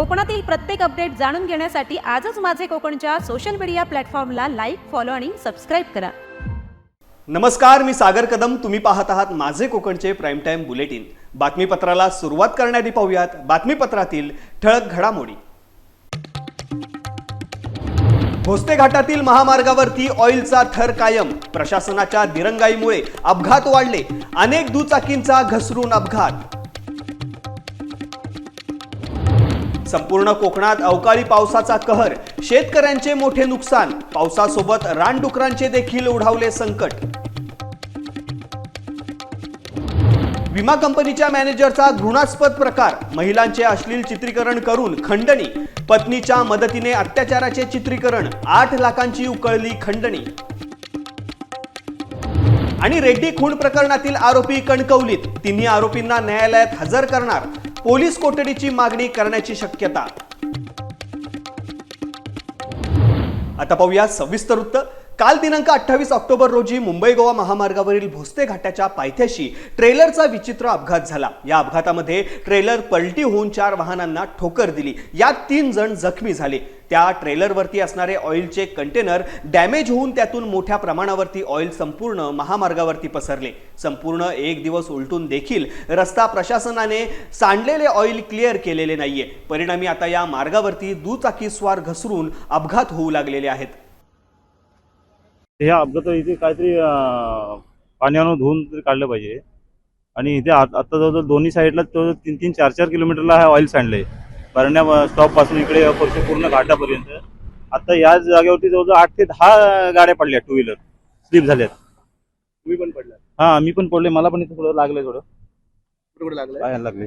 कोकणातील प्रत्येक अपडेट जाणून घेण्यासाठी आजच माझे कोकणच्या सोशल मीडिया प्लॅटफॉर्मला लाईक फॉलो आणि सबस्क्राईब करा. नमस्कार मी सागर कदम. तुम्ही पाहत आहात माझे कोकणचे प्राईम टाइम बुलेटिन बातमीपत्राला सुरुवात करण्याआधी पाहूयात बातमीपत्रातील ठळक घडामोडी. भोसते घाटातील महामार्गावरती ऑइलचा थर कायम. प्रशासनाच्या दिरंगाईमुळे अपघात वाढले. अनेक दुचाकींचा घसरून अपघात. संपूर्ण कोकणात अवकाळी पावसाचा कहर. शेतकऱ्यांचे मोठे नुकसान. पावसासोबत रानडुकरांचे देखील उडावले संकट. विमा कंपनीच्या मॅनेजरचा घृणास्पद प्रकार. महिलांचे अश्लील चित्रीकरण करून खंडणी. पत्नीच्या मदतीने अत्याचाराचे चित्रीकरण. आठ लाखांची उकळली खंडणी. आणि रेड्डी खून प्रकरणातील आरोपी कणकवलीत. तिन्ही आरोपींना न्यायालयात हजर करणार. पोलीस कोठडीची मागणी करण्याची शक्यता. आता पाहूया सविस्तर वृत्त. काल दिनांक अठ्ठावीस ऑक्टोबर रोजी मुंबई गोवा महामार्गावरील भोसते घाटाच्या पायथ्याशी ट्रेलरचा विचित्र अपघात झाला. या अपघातामध्ये ट्रेलर पलटी होऊन चार वाहनांना ठोकर दिली. यात तीन जण जखमी झाले. त्या ट्रेलरवरती असणारे ऑइलचे कंटेनर डॅमेज होऊन त्यातून मोठ्या प्रमाणावरती ऑइल संपूर्ण महामार्गावरती पसरले. संपूर्ण एक दिवस उलटून देखील रस्ता प्रशासनाने सांडलेले ऑइल क्लिअर केलेले नाहीये. परिणामी आता या मार्गावरती दुचाकीस्वार घसरून अपघात होऊ लागलेले आहेत. ह्या अपघात इथे काहीतरी पाण्यानं धुवून तरी काढलं पाहिजे. आणि इथे आत- जवळजवळ दोन्ही साईडला जवळजवळ तीन तीन चार चार किलोमीटरला हा ऑइल सांडलंय बरण्या स्टॉपपासून इकडे परत पूर्ण घाटापर्यंत. आता या जागेवरती जवळजवळ आठ ते दहा गाड्या पडल्या टू व्हीलर स्लिप झाल्यात. तुम्ही पण पडला हा मी पण पडले मला पण इथे थोडं लागलंय थोडं. पायाला लागले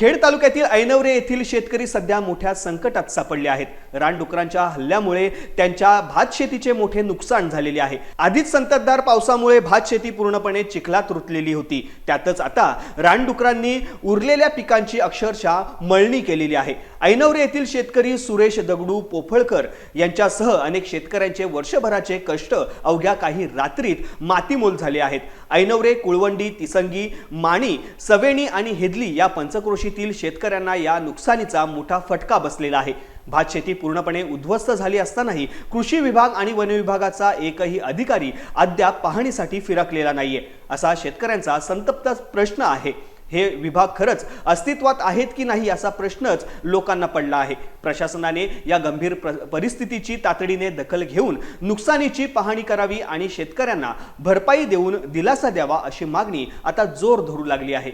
खेड तालुक्यातील ऐनवरे येथील शेतकरी सध्या मोठ्या संकटात सापडले आहेत. रानडुकरांच्या हल्ल्यामुळे त्यांच्या भात शेतीचे मोठे नुकसान झालेले आहे. आधीच संततधार पावसामुळे भात शेती पूर्णपणे चिखलात रुतलेली होती. त्यातच आता रानडुकरांनी उरलेल्या पिकांची अक्षरशः मळणी केलेली आहे. ऐनवरे येथील शेतकरी सुरेश दगडू पोफळकर यांच्यासह अनेक शेतकऱ्यांचे वर्षभराचे कष्ट अवघ्या काही रात्रीत मातीमोल झाले आहेत. ऐनवरे कुळवंडी तिसंगी माणी सवेणी आणि हेदली या पंचक्रोशी पंचक्रोशीतील शेतकऱ्यांना या नुकसानीचा मोठा फटका बसलेला आहे. भात शेती पूर्णपणे उद्ध्वस्त झाली असतानाही कृषी विभाग आणि वन विभागाचा एकही अधिकारी अद्याप पाहणीसाठी फिरकलेला नाहीये असा शेतकऱ्यांचा संतप्त प्रश्न आहे. हे विभाग खरंच अस्तित्वात आहेत की नाही असा प्रश्नच लोकांना पडला आहे. प्रशासनाने या गंभीर परिस्थितीची तातडीने दखल घेऊन नुकसानीची पाहणी करावी आणि शेतकऱ्यांना भरपाई देऊन दिलासा द्यावा अशी मागणी आता जोर धरू लागली आहे.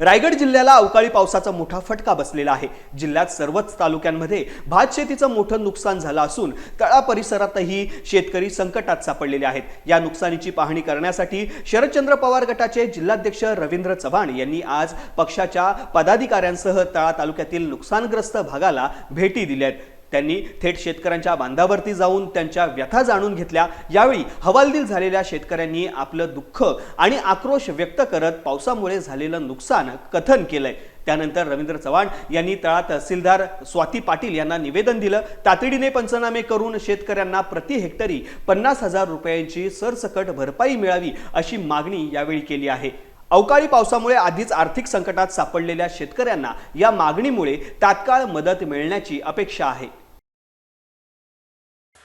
रायगड जिल्ह्याला अवकाळी पावसाचा मोठा फटका बसलेला आहे. जिल्ह्यात सर्वच तालुक्यांमध्ये भात शेतीचं मोठं नुकसान झालं असून तळा परिसरातही शेतकरी संकटात सापडलेले आहेत. या नुकसानीची पाहणी करण्यासाठी शरदचंद्र पवार गटाचे जिल्हाध्यक्ष रवींद्र चव्हाण यांनी आज पक्षाच्या पदाधिकाऱ्यांसह तळा तालुक्यातील नुकसानग्रस्त भागाला भेटी दिल्या आहेत. त्यांनी थेट शेतकऱ्यांच्या बांधावरती जाऊन त्यांच्या व्यथा जाणून घेतल्या. यावेळी हवालदिल झालेल्या शेतकऱ्यांनी आपलं दुःख आणि आक्रोश व्यक्त करत पावसामुळे झालेलं नुकसान कथन केलंय. त्यानंतर रवींद्र चव्हाण यांनी तळा तहसीलदार स्वाती पाटील यांना निवेदन दिलं. तातडीने पंचनामे करून शेतकऱ्यांना प्रति हेक्टरी पन्नास हजार रुपयांची सरसकट भरपाई मिळावी अशी मागणी यावेळी केली आहे. अवकाळी पावसामुळे आधीच आर्थिक संकटात सापडलेल्या शेतकऱ्यांना या मागणीमुळे तात्काळ मदत मिळण्याची अपेक्षा आहे.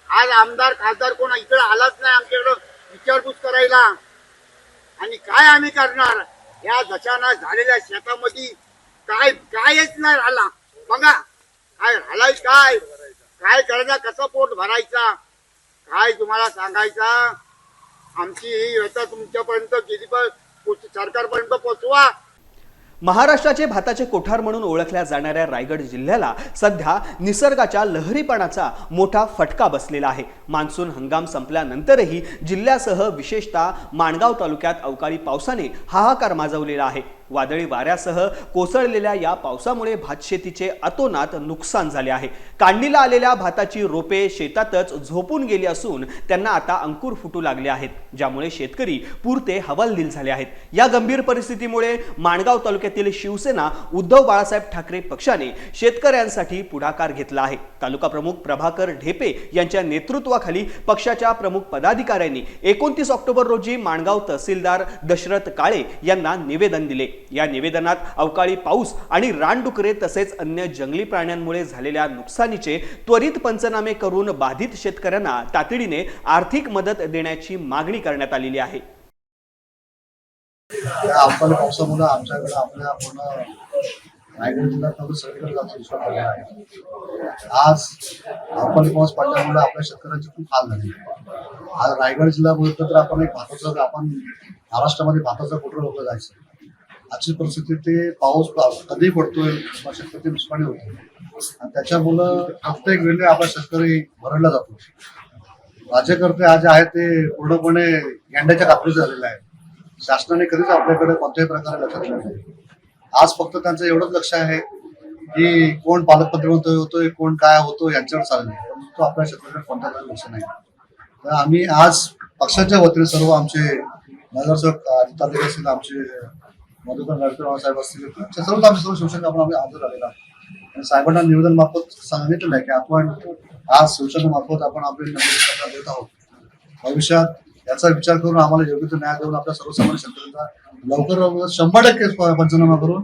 आज आमदार खासदार कोण इकडे आलाच नाही आमच्याकडं. विचारपूस करायला. आणि काय आम्ही करणार? या दशानाश झालेल्या शेतामध्ये काय कायच नाही राहिला. बघा काय राहिलाय काय? काय करायचा? कसं पोट भरायचा? काय तुम्हाला सांगायचा? आमची ही व्यथा तुमच्यापर्यंत गेली पण सरकारपर्यंत पोचवा. महाराष्ट्राचे भाताचे कोठार म्हणून ओळखल्या जाणाऱ्या रायगड जिल्ह्याला सध्या निसर्गाच्या लहरीपणाचा मोठा फटका बसलेला आहे. मान्सून हंगाम संपल्यानंतरही जिल्ह्यासह विशेषतः माणगाव तालुक्यात अवकाळी पावसाने हाहाकार माजवलेला आहे. वादळी वाऱ्यासह कोसळलेल्या या पावसामुळे भातशेतीचे अतोनात नुकसान झाले आहे. काढणीला आलेल्या भाताची रोपे शेतातच झोपून गेली असून त्यांना आता अंकुर फुटू लागले आहेत ज्यामुळे शेतकरी पुरते हवालदिल झाले आहेत. या गंभीर परिस्थितीमुळे माणगाव तालुक्यातील शिवसेना उद्धव बाळासाहेब ठाकरे पक्षाने शेतकऱ्यांसाठी पुढाकार घेतला आहे. तालुका प्रमुख प्रभाकर ढेपे यांच्या नेतृत्वाखाली पक्षाच्या प्रमुख पदाधिकाऱ्यांनी एकोणतीस ऑक्टोबर रोजी माणगाव तहसीलदार दशरथ काळे यांना निवेदन दिले. या निवेदनात अवकाळी पाऊस आणि रानडुकरे तसेच अन्य जंगली प्राण्यांमुळे झालेल्या नुकसानीचे त्वरित पंचनामे करून बाधित शेतकऱ्यांना तातडीने आर्थिक मदत देण्याची मागणी करण्यात आलेली आहे. त्या अवकाळी पावसामुळे आमच्याकडे आपल्या पूर्ण रायगड जिल्ह्यात सगळीकडे जास्त दुष्काळ पडलेला आहे. आज अवकाळी पाऊस पडल्यामुळे आपल्या शेतकऱ्यांची खूप हाल झाली. आज रायगड जिल्हा बोलतो तर आपण एक भाताचं आपण महाराष्ट्रामध्ये भाताचं कुठं लोक जायचं? आजची परिस्थिती ते पाऊस कधी पडतोय किंवा शेतकरी नुकसानी होते आणि त्याच्यामुळं प्रत्येक वेळी आपला शेतकरी भरडला जातो. राज्यकर्ते आज जे ते पूर्णपणे गेंड्याच्या कापडीचे झालेले आहेत शासनाने कधीच आपल्याकडे कोणत्याही प्रकारे लक्ष दिलं नाही. आज फक्त त्यांचं एवढंच लक्ष आहे की कोण पालकमंत्री होतोय होतोय कोण काय होतो यांच्यावर चालले परंतु आपल्या शेतकऱ्याकडे कोणत्या प्रकारे लक्ष नाही. तर आम्ही आज पक्षाच्या वतीने सर्व आमचे नगरसेवक अधिकारी आमचे मधुकर नरकर साहेब असतील आमचे सर्व आमचे सर्व शिवसेना आपण आम्ही हजर आलेला आणि साहेबांना निवेदन मार्फत सांगितलेलं आहे की आपण आज शिवसेना मार्फत आपण आपले निवेदन देत आहोत. भविष्यात याचा विचार करून आम्हाला योग्य तो न्याय देऊन आपल्या सर्वसामान्य शेतकऱ्यांना लवकर लवकर शंभर टक्के पंचनामा करून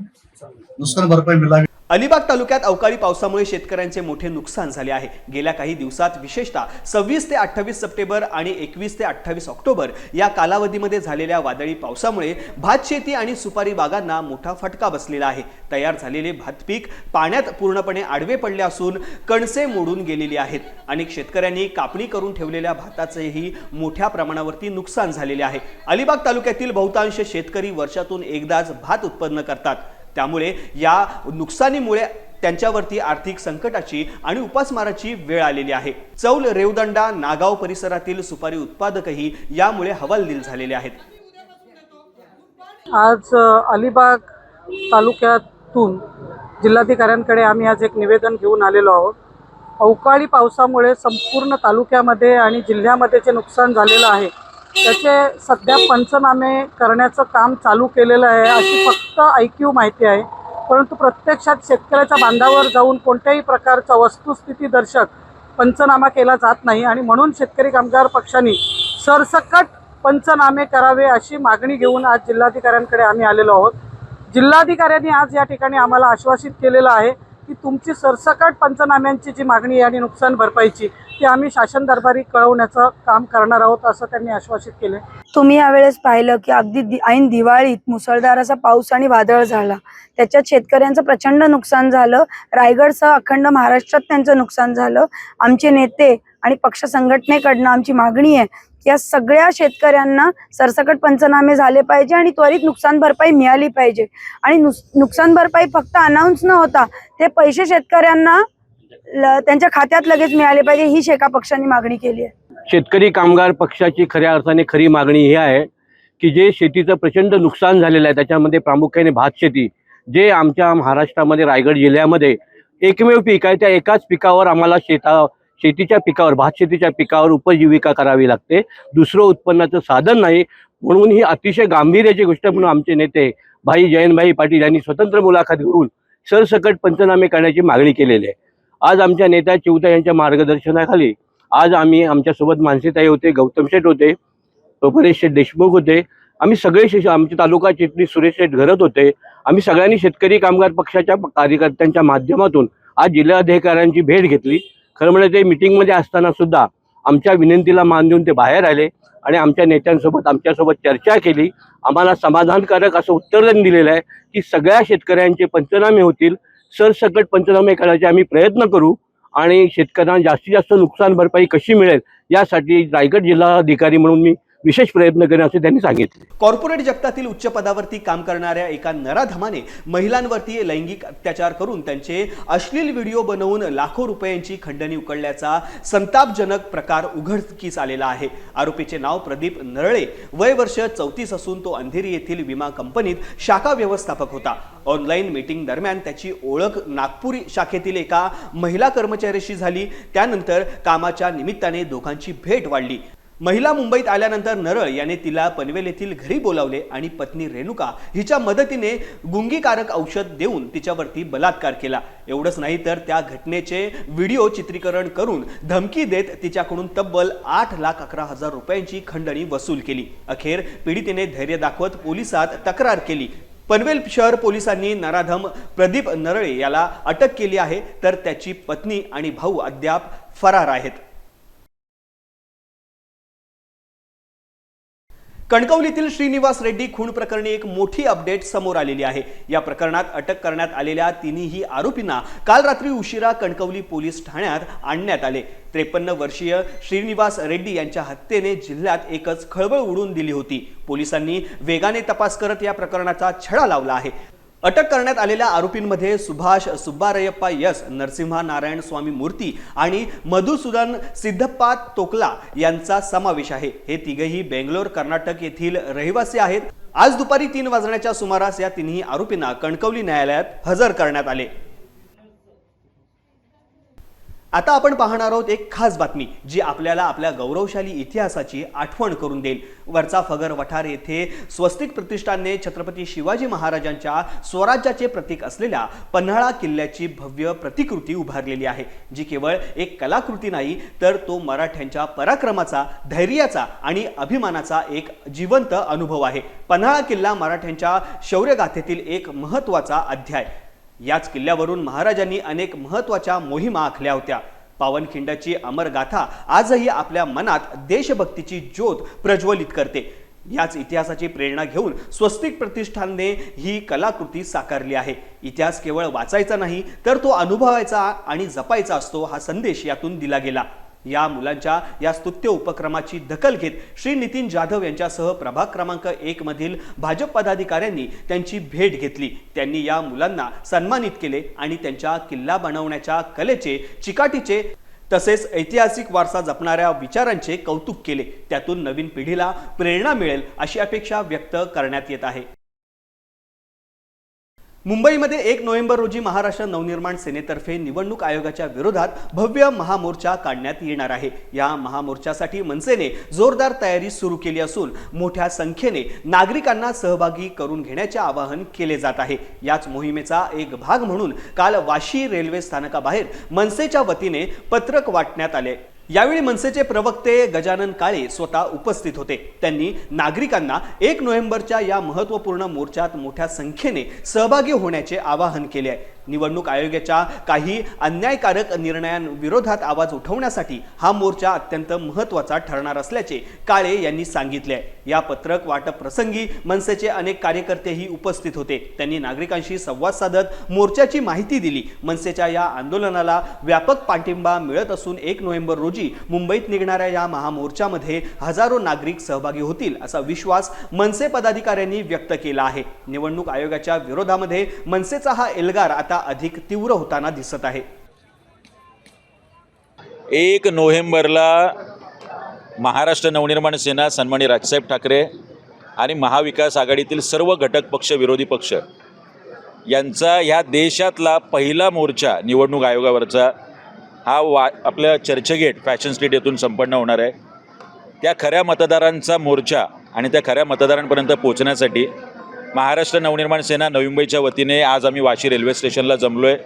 नुकसान भरपाई मिळावी. अलिबाग तालुक्यात अवकाळी पावसामुळे शेतकऱ्यांचे मोठे नुकसान झाले आहे. गेल्या काही दिवसात विशेषतः सव्वीस ते अठ्ठावीस सप्टेंबर आणि एकवीस ते अठ्ठावीस ऑक्टोबर या कालावधीमध्ये झालेल्या वादळी पावसामुळे भात शेती आणि सुपारी बागांना मोठा फटका बसलेला आहे. तयार झालेले भात पीक पाण्यात पूर्णपणे आडवे पडले असून कणसे मोडून गेलेली आहेत. अनेक शेतकऱ्यांनी कापणी करून ठेवलेल्या भाताचेही मोठ्या प्रमाणावरती नुकसान झालेले आहे. अलिबाग तालुक्यातील बहुतांश शेतकरी वर्षातून एकदाच भात उत्पन्न करतात. त्यामुळे या नुकसानीमुळे त्यांच्यावरती आर्थिक संकटाची आणि उपासमाराची वेळ आलेली आहे. चौल रेवदंडा नागाव परिसरातील सुपारी उत्पादकही यामुळे हवालदिल झालेले आहेत. आज अलिबाग तालुक्यातून जिल्हाधिकाऱ्यांकडे आम्ही आज एक निवेदन घेऊन आलेलो आहोत. अवकाळी पावसामुळे संपूर्ण तालुक्यामध्ये आणि जिल्ह्यामध्ये जे नुकसान झालेलं आहे त्याचे सध्या पंचनामे करण्याचं काम चालू केलेलं आहे. अशी फक्त ऐकीव माहिती आहे. परंतु प्रत्यक्षात शेतकऱ्याच्या बांधावर जाऊन कोणत्याही प्रकारचा वस्तुस्थिती दर्शक पंचनामा केला जात नाही आणि म्हणून शेतकरी कामगार पक्षाने सरसकट पंचनामे करावे अशी मागणी घेऊन आज जिल्हाधिकाऱ्यांकडे आम्ही आलेलो आहोत. जिल्हाधिकाऱ्यांनी आज या ठिकाणी आम्हाला आश्वासित केलेलं आहे की तुमची सरसकट पंचनाम्यांची जी मागणी आहे आणि नुकसान भरपाईची ती आम्ही शासन दरबारी कळवण्याचं काम करणार आहोत असं त्यांनी आश्वासित केले तुम्ही यावेळेस पाहिलं की अगदी ऐन दिवाळीत मुसळधार असा पाऊस आणि वादळ झाला. त्याच्यात शेतकऱ्यांचं प्रचंड नुकसान झालं. रायगडसह अखंड महाराष्ट्रात त्यांचं नुकसान झालं. आमचे नेते आणि पक्ष संघटनेकडनं आमची मागणी आहे की या सगळ्या शेतकऱ्यांना सरसकट पंचनामे झाले पाहिजे आणि त्वरित नुकसान भरपाई मिळाली पाहिजे. आणि नुस- नुकसान भरपाई फक्त अनाऊन्स न होता ते पैसे शेतकऱ्यांना त्यांच्या खात्यात लगेच मिळाले पाहिजे ही शेका पक्षाने मागणी केली आहे. शेतकरी कामगार पक्षाची खऱ्या अर्थाने खरी मागणी ही आहे की जे शेतीचं प्रचंड नुकसान झालेलं आहे त्याच्यामध्ये प्रामुख्याने भात शेती जे आमच्या महाराष्ट्रामध्ये रायगड जिल्ह्यामध्ये एकमेव पीक आहे त्या एकाच पिकावर आम्हाला शेता शेतीच्या पिकावर भात शेतीच्या पिकावर उपजीविका करावी लागते. दुसरं उत्पन्नाचं साधन नाही म्हणून ही अतिशय गांभीर्याची गोष्ट म्हणून आमचे नेते भाई जयंतभाई पाटील यांनी स्वतंत्र मुलाखत घेऊन सरसकट पंचनामे करण्याची मागणी केलेली आहे. आज आमच्या नेत्या चिवता यांच्या मार्गदर्शनाखाली आज आम्ही आमच्यासोबत मानसीताई होते गौतम शेठ होते परेश शेठ देशमुख होते. आम्ही सगळे शे आमचे तालुका चिटणी सुरेश शेठ घरत होते. आम्ही सगळ्यांनी शेतकरी कामगार पक्षाच्या कार्यकर्त्यांच्या माध्यमातून आज जिल्हाधिकाऱ्यांची भेट घेतली. खरं म्हणजे ते मिटिंगमध्ये असताना सुद्धा आमच्या विनंतीला मान देऊन ते बाहेर आले आणि आमच्या नेत्यांसोबत आमच्यासोबत चर्चा केली. आम्हाला समाधानकारक असं उत्तर दिलेलं आहे की सगळ्या शेतकऱ्यांचे पंचनामे होतील. सरसकट पंचनामे करायचे आम्ही प्रयत्न करू आणि शेतकऱ्यांना जास्तीत जास्त नुकसान भरपाई कशी मिळेल यासाठी रायगड जिल्हाधिकारी म्हणून मी विशेष प्रयत्न करेन असे त्यांनी सांगितले. कॉर्पोरेट जगतातील उच्च पदावरती काम करणाऱ्या एका नराधमाने महिलांवरती लैंगिक अत्याचार करून त्यांचे अश्लील व्हिडिओ बनवून लाखो रुपयांची खंडणी उकळल्याचा संतापजनक प्रकार उघडकीस आलेला आहे. आरोपीचे नाव प्रदीप नरळे. वय वर्ष चौतीस असून तो अंधेरी येथील विमा कंपनीत शाखा व्यवस्थापक होता. ऑनलाईन मीटिंग दरम्यान त्याची ओळख नागपूर शाखेतील एका महिला कर्मचाऱ्याशी झाली. त्यानंतर कामाच्या निमित्ताने दोघांची भेट वाढली. महिला मुंबईत आल्यानंतर नरळ याने तिला पनवेल येथील घरी बोलावले आणि पत्नी रेणुका हिच्या मदतीने गुंगीकारक औषध देऊन तिच्यावरती बलात्कार केला. एवढंच नाही तर त्या घटनेचे व्हिडिओ चित्रीकरण करून धमकी देत तिच्याकडून तब्बल आठ लाख अकरा हजार रुपयांची खंडणी वसूल केली. अखेर पीडितेने धैर्य दाखवत पोलिसात तक्रार केली. पनवेल शहर पोलिसांनी नराधम प्रदीप नरळे याला अटक केली आहे तर त्याची पत्नी आणि भाऊ अद्याप फरार आहेत. कणकवलीतील श्रीनिवास रेड्डी खून प्रकरणी एक मोठी अपडेट समोर आलेली आहे. या प्रकरणात अटक करण्यात आलेल्या तिन्ही आरोपींना काल रात्री उशिरा कणकवली पोलीस ठाण्यात आणण्यात आले. त्रेपन्न वर्षीय श्रीनिवास रेड्डी यांच्या हत्येने जिल्ह्यात एकच खळबळ उडून दिली होती. पोलिसांनी वेगाने तपास करत या प्रकरणाचा छडा लावला आहे. अटक करण्यात आलेल्या आरोपींमध्ये सुभाष सुब्बारयप्पा यस नरसिंहा नारायण स्वामी मूर्ती आणि मधुसूदन सिद्धप्पा तोकला यांचा समावेश आहे. हे तिघेही बेंगलोर कर्नाटक येथील रहिवासी आहेत. आज दुपारी तीन वाजण्याच्या सुमारास या तिन्ही आरोपींना कणकवली न्यायालयात हजर करण्यात आले. आता आपण पाहणार आहोत एक खास बातमी जी आपल्याला आपल्या गौरवशाली इतिहासाची आठवण करून देईल. वरचा फगर वठार येथे स्वस्तिक प्रतिष्ठानने छत्रपती शिवाजी महाराजांच्या स्वराज्याचे प्रतीक असलेल्या पन्हाळा किल्ल्याची भव्य प्रतिकृती उभारलेली आहे. जी केवळ एक कलाकृती नाही तर तो मराठ्यांच्या पराक्रमाचा धैर्याचा आणि अभिमानाचा एक जिवंत अनुभव आहे. पन्हाळा किल्ला मराठ्यांच्या शौर्यगाथेतील एक महत्त्वाचा अध्याय. याच किल्ल्यावरून महाराजांनी अनेक महत्त्वाच्या मोहिमा आखल्या होत्या. पावनखिंडाची अमरगाथा आजही आपल्या मनात देशभक्तीची ज्योत प्रज्वलित करते. याच इतिहासाची प्रेरणा घेऊन स्वस्तिक प्रतिष्ठानने ही कलाकृती साकारली आहे. इतिहास केवळ वाचायचा नाही तर तो अनुभवायचा आणि जपायचा असतो हा संदेश यातून दिला गेला. या मुलांच्या या स्तुत्य उपक्रमाची दखल घेत श्री नितीन जाधव यांच्यासह प्रभाग क्रमांक एक मधील भाजप पदाधिकाऱ्यांनी त्यांची भेट घेतली. त्यांनी या मुलांना सन्मानित केले आणि त्यांच्या किल्ला बनवण्याच्या कलेचे चिकाटीचे तसेच ऐतिहासिक वारसा जपणाऱ्या विचारांचे कौतुक केले. त्यातून नवीन पिढीला प्रेरणा मिळेल अशी अपेक्षा व्यक्त करण्यात येत आहे. मुंबईमध्ये एक नोव्हेंबर रोजी महाराष्ट्र नवनिर्माण सेनेतर्फे निवडणूक आयोगाच्या विरोधात भव्य महामोर्चा काढण्यात येणार आहे. या महामोर्चासाठी मनसेने जोरदार तयारी सुरू केली असून मोठ्या संख्येने नागरिकांना सहभागी करून घेण्याचे आवाहन केले जात आहे. याच मोहिमेचा एक भाग म्हणून काल वाशी रेल्वे स्थानकाबाहेर मनसेच्या वतीने पत्रक वाटण्यात आले. यावेळी मनसेचे प्रवक्ते गजानन काळे स्वतः उपस्थित होते. त्यांनी नागरिकांना एक नोव्हेंबरच्या या महत्त्वपूर्ण मोर्चात मोठ्या संख्येने सहभागी होण्याचे आवाहन केले आहे. निवडणूक आयोगाच्या काही अन्यायकारक निर्णयांविरोधात आवाज उठवण्यासाठी हा मोर्चा अत्यंत महत्त्वाचा ठरणार असल्याचे काळे यांनी सांगितले. आहे या पत्रक वाटप प्रसंगी मनसेचे अनेक कार्यकर्तेही उपस्थित होते. त्यांनी नागरिकांशी संवाद साधत मोर्चाची माहिती दिली. मनसेच्या या आंदोलनाला व्यापक पाठिंबा मिळत असून एक नोव्हेंबर रोजी मुंबईत निघणाऱ्या या महामोर्चामध्ये हजारो नागरिक सहभागी होतील असा विश्वास मनसे पदाधिकाऱ्यांनी व्यक्त केला आहे. निवडणूक आयोगाच्या विरोधामध्ये मनसेचा हा एल्गार आता अधिक तीव्र होताना दिसत आहे. एक नोव्हेंबरला महाराष्ट्र नवनिर्माण सेना सन्मानी राजसाहेब ठाकरे आणि महाविकास आघाडीतील सर्व घटक पक्ष विरोधी पक्ष यांचा ह्या देशातला पहिला मोर्चा निवडणूक आयोगावरचा हा वा आपल्या चर्चगेट फॅशन स्ट्रीट येथून संपन्न होणार आहे. त्या खऱ्या मतदारांचा मोर्चा आणि त्या खऱ्या मतदारांपर्यंत पोहोचण्यासाठी महाराष्ट्र नवनिर्माण सेना नवी मुंबईच्या वतीने आज आम्ही वाशी रेल्वे स्टेशनला जमलो आहे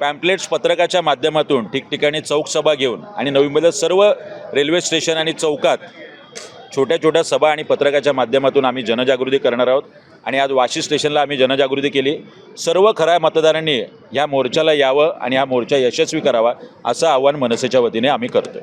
पॅम्पलेट्स पत्रकाच्या माध्यमातून ठिकठिकाणी चौकसभा घेऊन आणि नवी मुंबईतील सर्व रेल्वे स्टेशन आणि चौकात छोट्या छोट्या सभा आणि पत्रकाच्या माध्यमातून आम्ही जनजागृती करणार आहोत. आणि आज वाशी स्टेशनला आम्ही जनजागृती केली. सर्व खऱ्या मतदारांनी या मोर्चाला यावं आणि हा मोर्चा यशस्वी करावा असं आव्हान मनसेच्या वतीने आम्ही करतोय.